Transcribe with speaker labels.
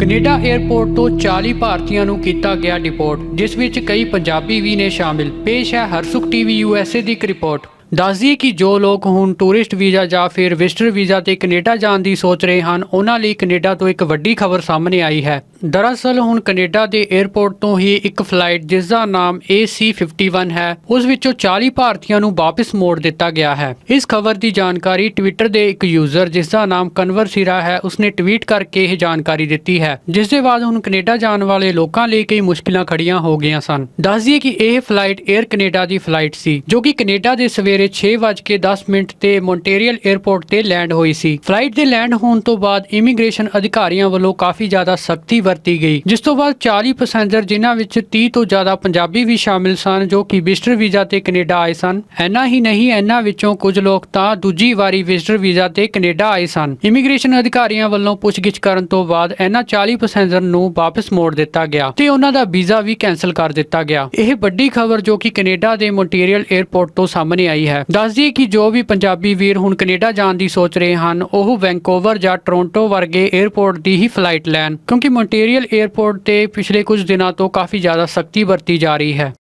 Speaker 1: Canada airport ਤੋਂ 40 ਭਾਰਤੀਆਂ ਨੂੰ ਕੀਤਾ ਗਿਆ ਡਿਪੋਰਟ, ਜਿਸ ਵਿੱਚ ਕਈ ਪੰਜਾਬੀ ਵੀ ਨੇ ਸ਼ਾਮਿਲ। ਪੇਸ਼ ਹੈ ਹਰਸੁਖ ਟੀਵੀ ਯੂਐਸਏ ਦੀ ਇੱਕ ਰਿਪੋਰਟ। ਦੱਸਦੀਏ ਕਿ ਜੋ ਲੋਕ ਹੁਣ ਟੂਰਿਸਟ ਵੀਜ਼ਾ ਜਾਂ ਫਿਰ ਵਿਜ਼ਟਰ ਵੀਜ਼ਾ ਤੇ ਕੈਨੇਡਾ ਜਾਣ ਦੀ ਸੋਚ ਰਹੇ ਹਨ, ਉਹਨਾਂ ਲਈ ਕੈਨੇਡਾ ਤੋਂ ਇੱਕ ਵੱਡੀ ਖਬਰ ਸਾਹਮਣੇ ਆਈ ਹੈ। ਦਰਅਸਲ ਹੁਣ ਕੈਨੇਡਾ ਦੇ 에ਅਰਪੋਰਟ ਤੋਂ ਹੀ ਇੱਕ ਫਲਾਈਟ, ਜਿਸ ਦਾ ਨਾਮ AC51 ਹੈ, ਉਸ ਵਿੱਚੋਂ 40 ਭਾਰਤੀਆਂ ਨੂੰ ਵਾਪਸ ਮੋੜ ਦਿੱਤਾ ਗਿਆ ਹੈ। ਇਸ ਖਬਰ ਦੀ ਜਾਣਕਾਰੀ ਟਵਿੱਟਰ ਦੇ ਇੱਕ ਯੂਜ਼ਰ, ਜਿਸ ਦਾ ਨਾਮ ਕਨਵਰ ਸਿਰਾ ਹੈ, ਉਸਨੇ ਟਵੀਟ ਕਰਕੇ ਇਹ ਜਾਣਕਾਰੀ ਦਿੱਤੀ ਹੈ। ਜਿਸ ਦੇ ਬਾਅਦ ਹੁਣ ਕੈਨੇਡਾ ਜਾਣ ਵਾਲੇ ਲੋਕਾਂ ਲਈ ਕਈ ਮੁਸ਼ਕਿਲਾਂ ਖੜੀਆਂ ਹੋ ਗਈਆਂ ਸਨ। ਦੱਸਦੀਏ ਕਿ ਇਹ ਫਲਾਈਟ 에ਅਰ ਕੈਨੇਡਾ ਦੀ ਫਲਾਈਟ ਸੀ, ਜੋ ਕਿ ਕੈਨੇਡਾ ਦੇ ਸਵੇਰੇ 6:10 ਮਿੰਟ ਤੇ ਮੌਂਟਰੀਅਲ 에ਅਰਪੋਰਟ ਤੇ ਲੈਂਡ ਹੋਈ ਸੀ। ਫਲਾਈਟ ਦੇ ਲੈਂਡ ਹੋਣ ਤੋਂ ਬਾਅਦ ਇਮੀਗ੍ਰੇਸ਼ਨ ਅਧਿਕਾਰੀਆਂ ਵੱਲੋਂ ਕਾਫੀ ਜ਼ਿਆਦਾ ਸਖਤੀ ਵਰਤੀ ਗਈ, ਜਿਸ ਤੋਂ ਬਾਅਦ 40 ਪੈਸੇਂਜਰ ਜਿਨ੍ਹਾਂ ਵਿੱਚ 30 ਤੋਂ ਜ਼ਿਆਦਾ ਪੰਜਾਬੀ ਵੀ ਸ਼ਾਮਿਲ ਸਨ, ਜੋ ਕਿ ਵਿਜ਼ਟਰ ਵੀਜ਼ਾ ਤੇ ਕੈਨੇਡਾ ਆਏ ਸਨ। ਐਨਾ ਹੀ ਨਹੀਂ ਇਹਨਾਂ ਵਿੱਚੋਂ ਕੁਝ ਲੋਕ ਤਾਂ ਦੂਜੀ ਵਾਰੀ ਵਿਜ਼ਟਰ ਵੀਜ਼ਾ ਤੇ ਕੈਨੇਡਾ ਆਏ ਸਨ। ਇਮੀਗ੍ਰੇਸ਼ਨ ਅਧਿਕਾਰੀਆਂ ਵੱਲੋਂ ਪੁੱਛਗਿੱਛ ਕਰਨ ਤੋਂ ਬਾਅਦ ਇਹਨਾਂ 40 ਪੈਸੇਂਜਰ ਨੂੰ ਵਾਪਸ ਮੋੜ ਦਿੱਤਾ ਗਿਆ ਤੇ ਉਹਨਾਂ ਦਾ ਵੀਜ਼ਾ ਵੀ ਕੈਨਸਲ ਕਰ ਦਿੱਤਾ ਗਿਆ। ਇਹ ਵੱਡੀ ਖਬਰ ਜੋ ਕਿ ਕੈਨੇਡਾ ਦੇ ਮੌਂਟਰੀਅਲ 에ਅਰਪੋਰਟ ਤੋਂ ਸਾਹਮਣੇ ਆਈ ਹੈ। ਦੱਸਦੀਏ ਕਿ ਜੋ ਵੀ ਪੰਜਾਬੀ ਵੀਰ ਹੁਣ ਕੈਨੇਡਾ ਜਾਣ ਦੀ ਸੋਚ ਰਹੇ ਹਨ, ਉਹ ਵੈਂਕੂਵਰ ਜਾਂ ਟੋਰਾਂਟੋ ਵਰਗੇ 에ਅਰਪੋਰਟ ਦੀ ਹੀ ਫਲਾਈਟ ਲੈਣ, ਕਿਉਂਕਿ ਮੌਂਟਰੀਅਲ 에ਅਰਪੋਰਟ ਤੇ ਪਿਛਲੇ ਕੁਝ ਦਿਨਾਂ ਤੋਂ ਕਾਫੀ ਜ਼ਿਆਦਾ ਸਖਤੀ ਵਰਤੀ ਜਾ ਰਹੀ ਹੈ।